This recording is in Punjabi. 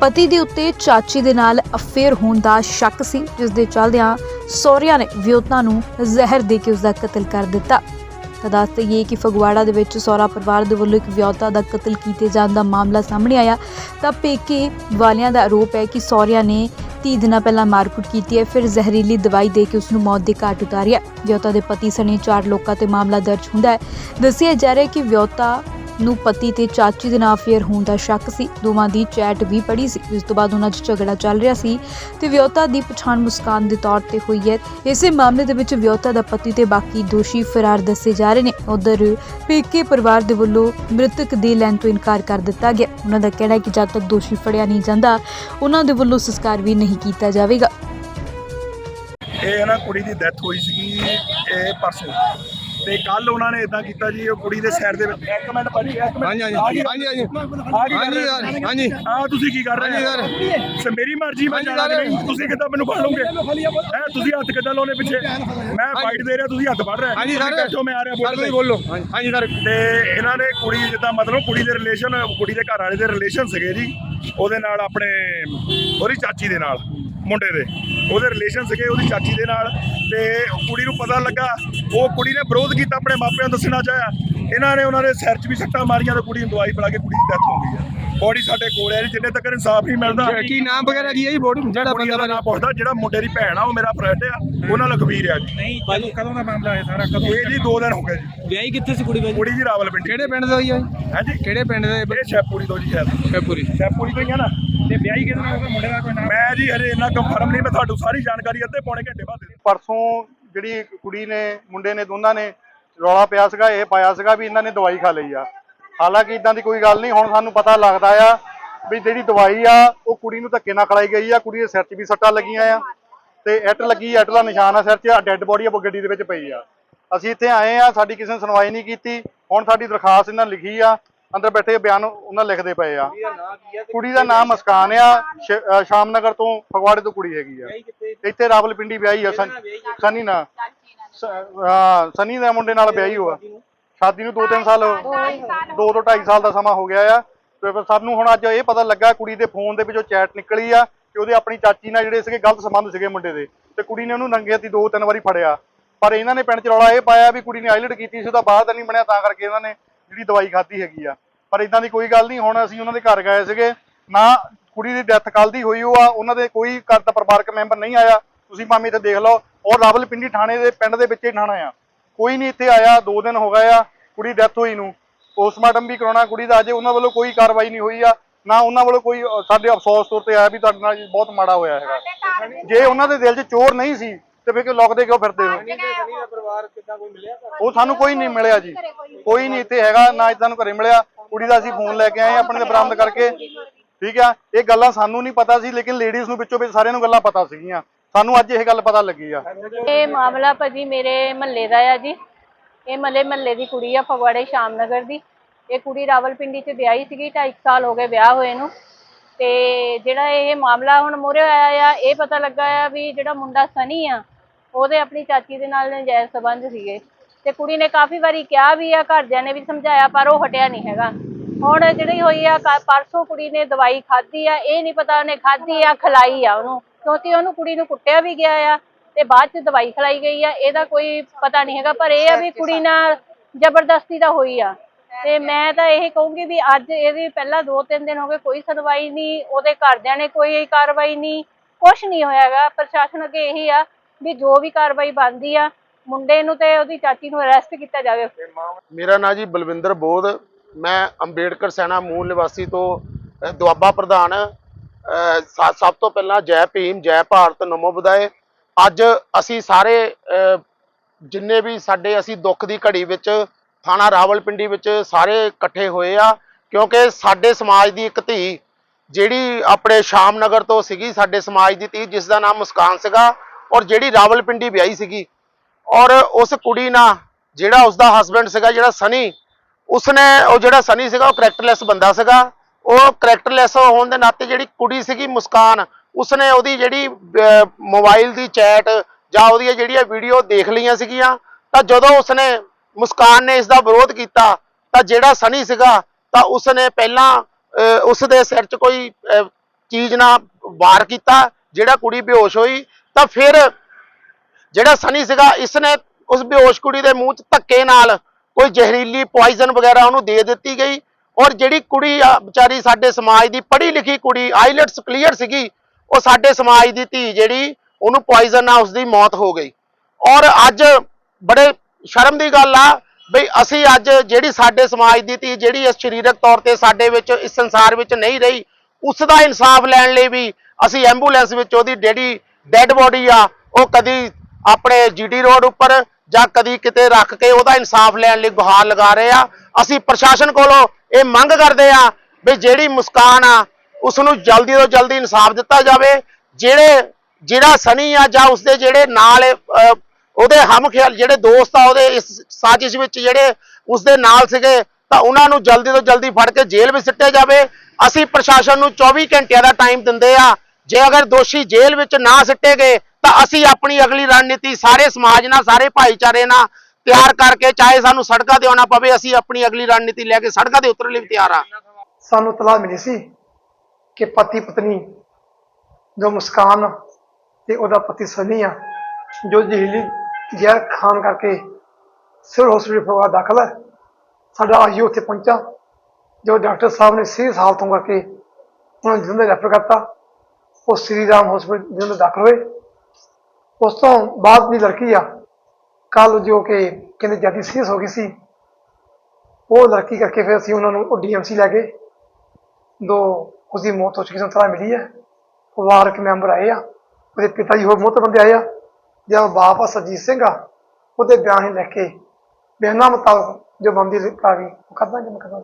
ਪਤੀ ਦੇ ਉੱਤੇ ਚਾਚੀ ਦੇ ਨਾਲ ਅਫੇਅਰ ਹੋਣ ਦਾ ਸ਼ੱਕ ਸੀ ਜਿਸ ਦੇ ਚੱਲਦਿਆਂ ਸਹੁਰਿਆਂ ਨੇ ਵਿਉਤਾ ਨੂੰ ਜ਼ਹਿਰ ਦੇ ਕੇ ਉਸ ਦਾ ਕਤਲ ਕਰ ਦਿੱਤਾ। ਤਾਂ ਦੱਸ ਦੇਈਏ ਕਿ ਫਗਵਾੜਾ ਦੇ ਵਿੱਚ ਸਹੁਰਾ ਪਰਿਵਾਰ ਦੇ ਵੱਲੋਂ ਇੱਕ ਵਿਆਹੁਤਾ ਦਾ ਕਤਲ ਕੀਤੇ ਜਾਣ ਦਾ ਮਾਮਲਾ ਸਾਹਮਣੇ ਆਇਆ। ਤਾਂ ਪੇਕੇ ਵਾਲਿਆਂ ਦਾ ਆਰੋਪ ਹੈ ਕਿ ਸਹੁਰਿਆਂ ਨੇ 30 ਦਿਨਾਂ ਪਹਿਲਾਂ ਮਾਰਕੁੱਟ ਕੀਤੀ ਹੈ, ਫਿਰ ਜ਼ਹਿਰੀਲੀ ਦਵਾਈ ਦੇ ਕੇ ਉਸ ਨੂੰ ਮੌਤ ਦੇ ਘਾਟ ਉਤਾਰਿਆ। ਵਿਆਹੁਤਾ ਦੇ ਪਤੀ ਸਣੇ ਚਾਰ ਲੋਕਾਂ ਤੇ ਮਾਮਲਾ ਦਰਜ ਹੁੰਦਾ ਹੈ। ਦੱਸਿਆ ਜਾ ਰਿਹਾ ਹੈ ਕਿ ਵਿਆਹੁਤਾ ਨੂੰ ਪਤੀ ਤੇ ਚਾਚੀ ਦੇ ਨਾਲ ਅਫੇਅਰ ਹੋਣ ਦਾ ਸ਼ੱਕ ਸੀ। ਦੋਵਾਂ ਦੀ ਚੈਟ ਵੀ ਪੜੀ ਸੀ। ਜਿਸ ਤੋਂ ਬਾਅਦ ਉਹਨਾਂ 'ਚ ਝਗੜਾ ਚੱਲ ਰਿਹਾ ਸੀ ਤੇ ਵਿਆਹੁਤਾ ਦੀ ਪਛਾਣ ਮੁਸਕਾਨ ਦੇ ਤੌਰ ਤੇ ਹੋਈ ਹੈ। ਇਸੇ ਮਾਮਲੇ ਦੇ ਵਿੱਚ ਵਿਆਹੁਤਾ ਦਾ ਪਤੀ ਤੇ ਬਾਕੀ ਦੋਸ਼ੀ ਫਰਾਰ ਦੱਸੇ ਜਾ ਰਹੇ ਨੇ। ਉਧਰ ਪੇਕੇ ਪਰਿਵਾਰ ਦੇ ਵੱਲੋਂ ਮ੍ਰਿਤਕ ਦੇ ਲੈਣ ਤੋਂ ਇਨਕਾਰ ਕਰ ਦਿੱਤਾ ਗਿਆ। ਉਹਨਾਂ ਦਾ ਕਹਿਣਾ ਹੈ ਕਿ ਜਦ ਤੱਕ ਦੋਸ਼ੀ ਫੜਿਆ ਨਹੀਂ ਜਾਂਦਾ, ਉਹਨਾਂ ਦੇ ਵੱਲੋਂ ਸੰਸਕਾਰ ਵੀ ਨਹੀਂ ਕੀਤਾ ਜਾਵੇਗਾ। ਇਹ ਨਾ ਕੁੜੀ ਦੀ ਡੈਥ ਹੋਈ ਸੀਗੀ, ਇਹ ਪਰਸੋਂ। ਤੇ ਕੱਲ ਉਹਨਾਂ ਨੇ ਇਦਾਂ ਕੀਤਾ ਜੀ ਉਹ ਕੁੜੀ ਦੇ ਸਾਈਡ ਦੇ ਵਿੱਚ ਇੱਕ ਮਿੰਟ ਭਾਜੀ ਇੱਕ ਮਿੰਟ। ਹਾਂਜੀ, ਆ ਹਾਂਜੀ, ਹਾਂਜੀ। ਆ ਹਾਂਜੀ? ਹਾਂਜੀ, ਹਾਂਜੀ। ਹਾਂ ਤੁਸੀਂ ਕੀ ਕਰ ਰਹੇ ਹੋ? ਸੇ ਮੇਰੀ ਮਰਜ਼ੀ ਮੈਂ ਜਾਣਾ ਸਰ। ਨਹੀਂ? ਤੁਸੀਂ ਕਿੱਦਾਂ ਮੈਨੂੰ ਫੜ ਲਓਗੇ? ਹੈ ਤੁਸੀਂ ਹੱਥ ਕਿੱਦਾਂ ਲਾਉਣੇ ਪਿੱਛੇ? ਮੈਂ ਫਾਈਟ ਦੇ ਰਿਹਾ ਤੁਸੀਂ ਹੱਥ ਫੜ ਰਹੇ ਹਾਂਜੀ ਸਰ। ਬੈਠੋ ਮੈਂ ਆ ਰਿਹਾ ਸਰ ਬੋਲੋ। ਹਾਂਜੀ ਹਾਂਜੀ ਸਰ। ਤੇ ਇਹਨਾਂ ਨੇ ਕੁੜੀ ਜਿੱਦਾਂ ਮਤਲਬ ਕੁੜੀ ਦੇ ਰਿਲੇਸ਼ਨ ਕੁੜੀ ਦੇ ਘਰ ਵਾਲੇ ਦੇ ਰਿਲੇਸ਼ਨ ਸੀਗੇ ਜੀ। ਉਹਦੇ ਨਾਲ ਆਪਣੇ ਉਹਦੀ ਚਾਚੀ ਦੇ ਨਾਲ। ਮੁੰਡੇ ਦੇ। ਉਹਦੇ ਰਿਲੇਸ਼ਨ ਸੀਗੇ ਉਹਦੀ ਚਾਚੀ ਦੇ ਨਾਲ ਤੇ ਕੁੜੀ ਨੂੰ ਪਤਾ ਲੱਗਾ ਉਹ ਕੁੜੀ ਨੇ ਵਿਰੋਧ ਕੀਤਾ ਆਪਣੇ ਮਾਪਿਆਂ ਨੂੰ ਦੱਸਣਾ ਚਾਹਿਆ ਇਹਨਾਂ ਨੇ ਉਹਨਾਂ ਦੇ ਸਿਰ 'ਚ ਵੀ ਸੱਟਾਂ ਮਾਰੀਆਂ ਤੇ ਕੁੜੀ ਨੂੰ ਦਵਾਈ ਪਿਲਾ ਕੇ ਕੁੜੀ ਦੀ ਡੈਥ ਹੋ ਗਈ ਹੈ ਬੋਡੀ ਸਾਡੇ ਕੋਲ ਹੈ ਜਿੰਨੇ ਤੱਕ ਇਨਸਾਫ ਨਹੀਂ ਮਿਲਦਾ। ਕੀ ਨਾਮ ਵਗੈਰਾ ਕੀ ਹੈ ਜੀ ਬੋਡੀ ਜਿਹੜਾ ਬੰਦਾ ਦਾ ਨਾਮ ਪੁੱਛਦਾ ਜਿਹੜਾ ਮੁੰਡੇ ਦੀ ਭੈਣ ਆ ਉਹ ਮੇਰਾ ਫਰੈਂਡ ਆ ਉਹਨਾਂ ਲਖਵੀਰ ਆ ਜੀ। ਨਹੀਂ ਕਦੋਂ ਕਦੋਂ ਦਾ ਮਾਮਲਾ ਹੈ ਸਾਰਾ? ਕਦੋਂ ਇਹ ਜੀ 2 ਦਿਨ ਹੋ ਗਏ ਜੀ। ਵਿਆਹੀ ਕਿੱਥੇ ਸੀ ਕੁੜੀ ਬਾਈ? ਕੁੜੀ ਜੀ ਰਾਵਲਪਿੰਡੀ। ਕਿਹੜੇ ਪਿੰਡ ਦਾ ਹੋਈ ਹੈ ਜੀ? ਹੈ ਜੀ? ਕਿਹੜੇ ਪਿੰਡ ਦੇ ਇਹ? ਸ਼ੈਪੂਰੀ ਤੋਂ ਜੀ ਸ਼ਾਇਦ ਫੈਪੂਰੀ ਸ਼ੈਪੂਰੀ ਤੋਂ ਹੀ ਆ ਨਾ। ਤੇ ਵਿਆਹੀ ਕਿਹਦੇ ਨਾਲ ਹੋਗਾ ਮੁੰਡੇ ਦਾ ਕੋਈ ਨਾਮ? ਮੈਂ ਜੀ ਹਜੇ ਇੰਨਾ ਕੰਫਰਮ ਨਹੀਂ ਮੈਂ ਤੁਹਾਨੂੰ ਸਾਰੀ ਜਾਣਕਾਰੀ ਅੱਧੇ ਪੌਣੇ ਘੰਟੇ ਬਾਅਦ ਦੇ ਪਰਸੋਂ ਜਿਹੜੀ ਕੁੜੀ ਨੇ ਮੁੰਡੇ ਨੇ ਦੋਨਾਂ ਨੇ ਰੌਲਾ ਪਿਆ ਸੀਗਾ ਇਹ ਪਾਇਆ ਸੀਗਾ ਵੀ ਇਹਨਾਂ ਨੇ ਦਵਾਈ ਖਾ ਲਈ ਆ। ਹਾਲਾਂਕਿ ਇਦਾਂ ਦੀ ਕੋਈ ਗੱਲ ਨਹੀਂ ਹੁਣ ਸਾਨੂੰ ਪਤਾ ਲੱਗਦਾ ਆ ਵੀ ਜਿਹੜੀ ਦਵਾਈ ਆ ਉਹ ਕੁੜੀ ਨੂੰ ਧੱਕੇ ਨਾਲ ਖਲਾਈ ਗਈ ਆ ਕੁੜੀ ਦੇ ਸਿਰ 'ਚ ਵੀ ਸੱਟਾਂ ਲੱਗੀਆਂ ਆ ਤੇ ਐਟ ਲੱਗੀ ਐਟ ਦਾ ਨਿਸ਼ਾਨ ਆ ਸਿਰ 'ਚ ਡੈੱਡ ਬੋਡੀ ਆ ਗੱਡੀ ਦੇ ਵਿੱਚ ਪਈ ਆ। ਅਸੀਂ ਇੱਥੇ ਆਏ ਆ ਸਾਡੀ ਕਿਸੇ ਨੇ ਸੁਣਵਾਈ ਨਹੀਂ ਕੀਤੀ ਹੁਣ ਸਾਡੀ ਦਰਖਾਸਤ ਇਹਨਾਂ ਲਿਖੀ ਆ ਅੰਦਰ ਬੈਠੇ ਬਿਆਨ ਉਹਨਾਂ ਲਿਖਦੇ ਪਏ ਆ। ਕੁੜੀ ਦਾ ਨਾਮ ਮਸਕਾਨ ਆ। ਸ਼ਾਮਨਗਰ ਤੋਂ ਫਗਵਾੜੇ ਤੋਂ ਕੁੜੀ ਹੈਗੀ ਆ। ਇੱਥੇ ਰਾਵਲਪਿੰਡੀ ਵਿਆਹੀ ਆ ਸਨ- ਸਨੀ ਨਾਲ। ਸਨੀ ਦੇ ਮੁੰਡੇ ਨਾਲ ਵਿਆਹੀ ਹੋਆ। ਸ਼ਾਦੀ ਨੂੰ? 2-3 ਸਾਲ 2 ਤੋਂ 2.5 ਸਾਲ ਦਾ ਸਮਾਂ ਹੋ ਗਿਆ ਆ। ਤੇ ਫਿਰ ਸਾਨੂੰ ਹੁਣ ਅੱਜ ਇਹ ਪਤਾ ਲੱਗਾ ਕੁੜੀ ਦੇ ਫੋਨ ਦੇ ਵਿੱਚੋਂ ਚੈਟ ਨਿਕਲੀ ਆ ਕਿ ਉਹਦੇ ਆਪਣੀ ਚਾਚੀ ਨਾਲ ਜਿਹੜੇ ਸੀਗੇ ਗਲਤ ਸੰਬੰਧ ਸੀਗੇ ਮੁੰਡੇ ਦੇ। ਤੇ ਕੁੜੀ ਨੇ ਉਹਨੂੰ ਨੰਗੇ ਹੱਥੀ ਦੋ ਤਿੰਨ ਵਾਰੀ ਫੜਿਆ। ਪਰ ਇਹਨਾਂ ਨੇ ਪਿੰਡ ਚ ਰੌਲਾ ਇਹ ਪਾਇਆ ਵੀ ਕੁੜੀ ਨੇ ਆਈਲਟ ਕੀਤੀ ਸੀ ਉਹਦਾ ਬਾਹਰ ਦਾ ਨਹੀਂ ਬਣਿਆ ਤਾਂ ਕਰਕੇ ਇਹਨਾਂ ਨੇ ਜਿਹੜੀ ਦਵਾਈ ਖਾਧੀ ਹੈਗੀ ਆ। ਪਰ ਇਦਾਂ ਦੀ ਕੋਈ ਗੱਲ ਨਹੀਂ ਹੁਣ ਅਸੀਂ ਉਹਨਾਂ ਦੇ ਘਰ ਗਏ ਸੀਗੇ ਨਾ ਕੁੜੀ ਦੀ ਡੈਥ ਕੱਲ ਦੀ ਹੋਈ ਉਹ ਆ ਉਹਨਾਂ ਦੇ ਕੋਈ ਘਰ ਦਾ ਪਰਿਵਾਰਕ ਮੈਂਬਰ ਨਹੀਂ ਆਇਆ ਤੁਸੀਂ ਭਾਵੇਂ ਇੱਥੇ ਦੇਖ ਲਓ ਔਰ ਰਾਵਲਪਿੰਡੀ ਥਾਣੇ ਦੇ ਪਿੰਡ ਦੇ ਵਿੱਚ ਹੀ ਥਾਣਾ ਆ। ਕੋਈ ਨਹੀਂ ਇੱਥੇ ਆਇਆ 2 ਦਿਨ ਹੋ ਗਏ ਆ ਕੁੜੀ ਡੈਥ ਹੋਈ ਨੂੰ। ਪੋਸਟਮਾਰਟਮ ਵੀ ਕਰਾਉਣਾ ਕੁੜੀ ਦਾ ਅਜੇ ਉਹਨਾਂ ਵੱਲੋਂ ਕੋਈ ਕਾਰਵਾਈ ਨਹੀਂ ਹੋਈ ਆ ਨਾ ਉਹਨਾਂ ਵੱਲੋਂ ਕੋਈ ਸਾਡੇ ਅਫਸੋਸ ਤੌਰ ਤੇ ਆਇਆ ਵੀ ਤੁਹਾਡੇ ਨਾਲ ਬਹੁਤ ਮਾੜਾ ਹੋਇਆ ਹੈਗਾ। ਜੇ ਉਹਨਾਂ ਦੇ ਦਿਲ 'ਚ ਚੋਰ ਨਹੀਂ ਸੀ ਤੇ ਫਿਰ ਕਿਉਂ ਲੁਕਦੇ ਕਿਉਂ ਫਿਰਦੇ ਹੋ? ਉਹ ਸਾਨੂੰ ਕੋਈ ਨਹੀਂ ਮਿਲਿਆ ਜੀ। ਕੋਈ ਨਹੀਂ ਇੱਥੇ ਹੈਗਾ ਨਾ ਇੱਥੇ ਸਾਨੂੰ ਘਰੇ ਮਿਲਿਆ। ਕੁੜੀ ਦਾ ਅਸੀਂ ਫੋਨ ਲੈ ਕੇ ਆਏ ਆਪਣੇ ਤੇ ਬਰਾਮਦ ਕਰਕੇ। ਠੀਕ ਆ, ਇਹ ਗੱਲਾਂ ਸਾਨੂੰ ਨਹੀਂ ਪਤਾ ਸੀ, ਲੇਕਿਨ ਲੇਡੀਜ਼ ਨੂੰ ਵਿੱਚੋਂ ਵਿੱਚ ਸਾਰਿਆਂ ਨੂੰ ਗੱਲਾਂ ਪਤਾ ਸੀਗੀਆਂ। ਸਾਨੂੰ ਅੱਜ ਇਹ ਗੱਲ ਪਤਾ ਲੱਗੀ ਆ। ਇਹ ਮਾਮਲਾ ਭਾਜੀ ਮੇਰੇ ਮਹੱਲੇ ਦਾ ਆ ਜੀ। ਇਹ ਮਹੱਲੇ ਮਹੱਲੇ ਦੀ ਕੁੜੀ ਆ ਫਗਵਾੜੇ ਸ਼ਾਮਨਗਰ ਦੀ। ਇਹ ਕੁੜੀ ਰਾਵਲਪਿੰਡੀ 'ਚ ਵਿਆਹੀ ਸੀਗੀ 2.5 ਸਾਲ ਹੋ ਗਏ ਵਿਆਹ ਹੋਏ ਨੂੰ। ਤੇ ਜਿਹੜਾ ਇਹ ਮਾਮਲਾ ਹੁਣ ਮੋਰੇ ਆਇਆ ਆ, ਇਹ ਪਤਾ ਲੱਗਾ ਆ ਵੀ ਜਿਹੜਾ ਮੁੰਡਾ ਸਨੀ ਆ, ਉਹਦੇ ਆਪਣੀ ਚਾਚੀ ਦੇ ਨਾਲ ਨਜਾਇਜ਼ ਸਬੰਧ ਸੀਗੇ। ਤੇ ਕੁੜੀ ਨੇ ਕਾਫੀ ਵਾਰੀ ਕਿਹਾ ਵੀ ਆ, ਘਰਦਿਆਂ ਨੇ ਵੀ ਸਮਝਾਇਆ, ਪਰ ਉਹ ਹਟਿਆ ਨਹੀਂ ਹੈਗਾ। ਹੁਣ ਜਿਹੜੀ ਹੋਈ ਆ ਪਰਸੋਂ ਕੁੜੀ ਨੇ ਦਵਾਈ ਖਾਧੀ ਆ, ਇਹ ਨਹੀਂ ਪਤਾ ਉਹਨੇ ਖਾਧੀ ਆ, ਖਲਾਈ ਆ ਉਹਨੂੰ, ਕਿਉਂਕਿ ਉਹਨੂੰ ਕੁੜੀ ਨੂੰ ਕੁੱਟਿਆ ਵੀ ਗਿਆ ਆ ਤੇ ਬਾਅਦ ਚ ਦਵਾਈ ਖਲਾਈ ਗਈ ਆ, ਇਹਦਾ ਕੋਈ ਪਤਾ ਨਹੀਂ ਹੈਗਾ, ਪਰ ਇਹ ਆ ਵੀ ਕੁੜੀ ਨਾਲ ਜ਼ਬਰਦਸਤੀ ਦਾ ਹੋਈ ਆ। ਤੇ ਮੈਂ ਤਾਂ ਇਹ ਕਹੂੰਗੀ ਵੀ ਅੱਜ ਇਹਦੀ ਪਹਿਲਾਂ 2-3 ਦਿਨ ਹੋ ਗਏ ਕੋਈ ਸੁਣਵਾਈ ਨਹੀਂ, ਉਹਦੇ ਘਰਦਿਆਂ ਨੇ ਕੋਈ ਕਾਰਵਾਈ ਨਹੀਂ ਕੁਝ ਨਹੀਂ ਹੋਇਆਗਾ ਪ੍ਰਸ਼ਾਸਨ ਅੱਗੇ ਇਹੀ ਆ ਵੀ ਜੋ ਵੀ ਕਾਰਵਾਈ ਬਣਦੀ ਆ ਮੁੰਡੇ ਨੂੰ ਤੇ ਉਹਦੀ ਚਾਚੀ ਨੂੰ ਅਰੈਸਟ ਕੀਤਾ ਜਾਵੇ। ਮੇਰਾ ਨਾਂ ਜੀ ਬਲਵਿੰਦਰ ਬੋਧ। ਮੈਂ ਅੰਬੇਡਕਰ ਸੈਨਾ ਮੂਲ ਨਿਵਾਸੀ ਤੋਂ ਦੁਆਬਾ ਪ੍ਰਧਾਨ ਸਾ- ਸਭ ਤੋਂ ਪਹਿਲਾਂ ਜੈ ਭੀਮ, ਜੈ ਭਾਰਤ, ਨਮੋ ਬੁਦਾਏ ਅੱਜ ਅਸੀਂ ਸਾਰੇ ਜਿੰਨੇ ਵੀ ਸਾਡੇ, ਅਸੀਂ ਦੁੱਖ ਦੀ ਘੜੀ ਵਿੱਚ, ਥਾਣਾ ਰਾਵਲਪਿੰਡੀ ਵਿੱਚ ਸਾਰੇ ਇਕੱਠੇ ਹੋਏ ਆ, ਕਿਉਂਕਿ ਸਾਡੇ ਸਮਾਜ ਦੀ ਇੱਕ ਧੀ, ਜਿਹੜੀ ਆਪਣੇ ਸ਼ਾਮ ਨਗਰ ਤੋਂ ਸੀਗੀ, ਸਾਡੇ ਸਮਾਜ ਦੀ ਧੀ ਜਿਸ ਦਾ ਨਾਮ ਮੁਸਕਾਨ ਸੀਗਾ, ਔਰ ਜਿਹੜੀ ਰਾਵਲਪਿੰਡੀ ਵਿਆਹੀ ਸੀਗੀ ਔਰ ਉਸ ਕੁੜੀ ਨਾਲ ਜਿਹੜਾ ਉਸਦਾ ਹਸਬੰਡ ਸੀਗਾ, ਜਿਹੜਾ ਸਨੀ, ਉਸਨੇ ਉਹ ਜਿਹੜਾ ਸਨੀ ਸੀਗਾ, ਉਹ ਕਰੈਕਟਰਲੈਸ ਬੰਦਾ ਸੀਗਾ। ਉਹ ਕਰੈਕਟਰਲੈਸ ਹੋਣ ਦੇ ਨਾਤੇ ਜਿਹੜੀ ਕੁੜੀ ਸੀਗੀ ਮੁਸਕਾਨ, ਉਸਨੇ ਉਹਦੀ ਜਿਹੜੀ ਮੋਬਾਈਲ ਦੀ ਚੈਟ ਜਾਂ ਉਹਦੀਆਂ ਜਿਹੜੀਆਂ ਵੀਡੀਓ ਦੇਖ ਲਈਆਂ ਸੀਗੀਆਂ, ਤਾਂ ਜਦੋਂ ਉਸਨੇ ਮੁਸਕਾਨ ਨੇ ਇਸ ਦਾ ਵਿਰੋਧ ਕੀਤਾ, ਤਾਂ ਜਿਹੜਾ ਸਨੀ ਸੀਗਾ, ਤਾਂ ਉਸਨੇ ਪਹਿਲਾਂ ਉਸ ਦੇ ਸਿਰ 'ਚ ਕੋਈ ਚੀਜ਼ ਨਾਲ ਵਾਰ ਕੀਤਾ, ਜਿਹੜਾ ਕੁੜੀ ਬੇਹੋਸ਼ ਹੋਈ, ਤਾਂ ਫਿਰ ਜਿਹੜਾ ਸਨੀ ਸੀਗਾ, ਇਸਨੇ ਉਸ ਬੇਹੋਸ਼ ਕੁੜੀ ਦੇ ਮੂੰਹ 'ਚ ਧੱਕੇ ਨਾਲ ਕੋਈ ਜ਼ਹਿਰੀਲੀ ਪੋਇਜ਼ਨ ਵਗੈਰਾ ਉਹਨੂੰ ਦੇ ਦਿੱਤੀ ਗਈ ਔਰ ਜਿਹੜੀ ਕੁੜੀ ਆ, ਵਿਚਾਰੀ ਸਾਡੇ ਸਮਾਜ ਦੀ ਪੜ੍ਹੀ ਲਿਖੀ ਕੁੜੀ ਆਈਲੈਟਸ ਕਲੀਅਰ ਸੀਗੀ, ਉਹ ਸਾਡੇ ਸਮਾਜ ਦੀ ਧੀ ਜਿਹੜੀ, ਉਹਨੂੰ ਪੋਇਜ਼ਨ ਨਾਲ ਉਸ ਦੀ ਮੌਤ ਹੋ ਗਈ। ਔਰ ਅੱਜ ਬੜੇ ਸ਼ਰਮ ਦੀ ਗੱਲ ਆ ਬਈ ਅਸੀਂ ਅੱਜ ਜਿਹੜੀ ਸਾਡੇ ਸਮਾਜ ਦੀ ਧੀ ਜਿਹੜੀ ਇਸ ਸਰੀਰਕ ਤੌਰ ਤੇ ਸਾਡੇ ਵਿੱਚ, ਇਸ ਸੰਸਾਰ ਵਿੱਚ ਨਹੀਂ ਰਹੀ ਉਸ ਦਾ ਇਨਸਾਫ ਲੈਣ ਲਈ ਵੀ ਅਸੀਂ ਐਂਬੂਲੈਂਸ ਵਿੱਚ ਉਹਦੀ ਜਿਹੜੀ ਡੈੱਡ ਬੋਡੀ ਆ, ਉਹ ਕਦੀ ਆਪਣੇ ਜੀਡੀ ਰੋਡ ਉੱਪਰ ਜਾਂ ਕਦੀ ਕਿਤੇ ਰੱਖ ਕੇ ਉਹਦਾ ਇਨਸਾਫ ਲੈਣ ਲਈ ਗੁਹਾਰ ਲਗਾ ਰਹੇ ਆ। ਅਸੀਂ ਪ੍ਰਸ਼ਾਸਨ ਕੋਲੋਂ ਇਹ ਮੰਗ ਕਰਦੇ ਆ ਵੀ ਜਿਹੜੀ ਮੁਸਕਾਨ ਆ ਉਸ ਨੂੰ ਜਲਦੀ ਤੋਂ ਜਲਦੀ ਇਨਸਾਫ ਦਿੱਤਾ ਜਾਵੇ। ਜਿਹੜੇ, ਜਿਹੜਾ ਸਨੀ ਆ ਜਾਂ ਉਸਦੇ ਜਿਹੜੇ ਨਾਲ ਉਹਦੇ ਹਮ ਖਿਆਲ, ਜਿਹੜੇ ਦੋਸਤ ਆ ਉਹਦੇ ਇਸ ਸਾਜ਼ਿਸ਼ ਵਿੱਚ ਜਿਹੜੇ ਉਸਦੇ ਨਾਲ ਸੀਗੇ, ਤਾਂ ਉਹਨਾਂ ਨੂੰ ਜਲਦੀ ਤੋਂ ਜਲਦੀ ਫੜ ਕੇ ਜੇਲ੍ਹ ਵਿੱਚ ਸਿੱਟਿਆ ਜਾਵੇ। ਅਸੀਂ ਪ੍ਰਸ਼ਾਸਨ ਨੂੰ 24 ਘੰਟਿਆਂ ਦਾ ਟਾਈਮ ਦਿੰਦੇ ਆ। ਜੇ ਅਗਰ ਦੋਸ਼ੀ ਜੇਲ੍ਹ ਵਿੱਚ ਨਾ ਸਿੱਟੇ ਗਏ ਤਾਂ ਅਸੀਂ ਆਪਣੀ ਅਗਲੀ ਰਣਨੀਤੀ ਸਾਰੇ ਸਮਾਜ ਨਾਲ, ਸਾਰੇ ਭਾਈਚਾਰੇ ਨਾਲ ਤਿਆਰ ਕਰਕੇ, ਚਾਹੇ ਸਾਨੂੰ ਸੜਕਾਂ ਤੇ ਆਉਣਾ ਪਵੇ, ਅਸੀਂ ਆਪਣੀ ਅਗਲੀ ਰਣਨੀਤੀ ਲੈ ਕੇ ਸੜਕਾਂ ਤੇ ਉਤਰਨ ਲਈ ਤਿਆਰ ਆ ਸਾਨੂੰ ਤਲਾਹ ਮਿਲੀ ਸੀ ਕਿ ਪਤੀ ਪਤਨੀ ਜੋ ਮੁਸਕਾਨ ਤੇ ਉਹਦਾ ਪਤੀ ਸਨੀ ਆ, ਜੋ ਜ਼ਹਿਰੀਲੀ ਜ਼ਹਿਰ ਖਾਨ ਕਰਕੇ ਸਿਵਲ ਹਸਪੀਟਲ ਫਗਵਾੜਾ ਦਾਖਲ ਹੈ। ਸਾਡਾ ਆਈਓ ਉੱਥੇ ਪਹੁੰਚਾ, ਜੋ ਡਾਕਟਰ ਸਾਹਿਬ ਨੇ ਸੀਰੀਅਸ ਹਾਲਤ ਹੋਣ ਕਰਕੇ ਉਹਨਾਂ ਨੂੰ ਜਲੰਧਰ ਰੈਫਰ ਕਰਤਾ। ਉਹ ਸ੍ਰੀ ਰਾਮ ਹਸਪੀਟਲ ਜਲੰਧਰ ਦਾਖਲ ਹੋਏ। ਉਸ ਤੋਂ ਬਾਅਦ ਦੀ ਲੜਕੀ ਆ ਕੱਲ ਜੋ ਕਿ ਕਹਿੰਦੇ ਜ਼ਿਆਦਾ ਸੀਰੀਅਸ ਹੋ ਗਈ ਸੀ, ਉਹ ਲੜਕੀ ਕਰਕੇ ਫਿਰ ਅਸੀਂ ਉਹਨਾਂ ਨੂੰ ਡੀਐਮਸੀ ਲੈ ਗਏ। ਦੋ ਉਸਦੀ ਮੌਤ ਹੋ ਚੁੱਕੀ ਸਾਨੂੰ ਤਲਾ ਮਿਲੀ ਹੈ। ਪਰਿਵਾਰਕ ਮੈਂਬਰ ਆਏ ਆ, ਉਹਦੇ ਪਿਤਾ ਜੀ ਹੋਰ ਮੋਹਤ ਬੰਦੇ ਆਏ ਆ ਜਿਹੜਾ ਬਾਪ ਆ, ਸਰਜੀਤ ਸਿੰਘ ਆ, ਉਹਦੇ ਬਿਆਨ ਲੈ ਕੇ ਬਿਆਨਾਂ ਮੁਤਾਬਕ ਜੋ ਬੰਦੀ ਕਾਰਵਾਈ ਉਹ ਕਰਦਾ ਕਰਦਾਂਗੇ। ਮੁਕੱਦਮਾ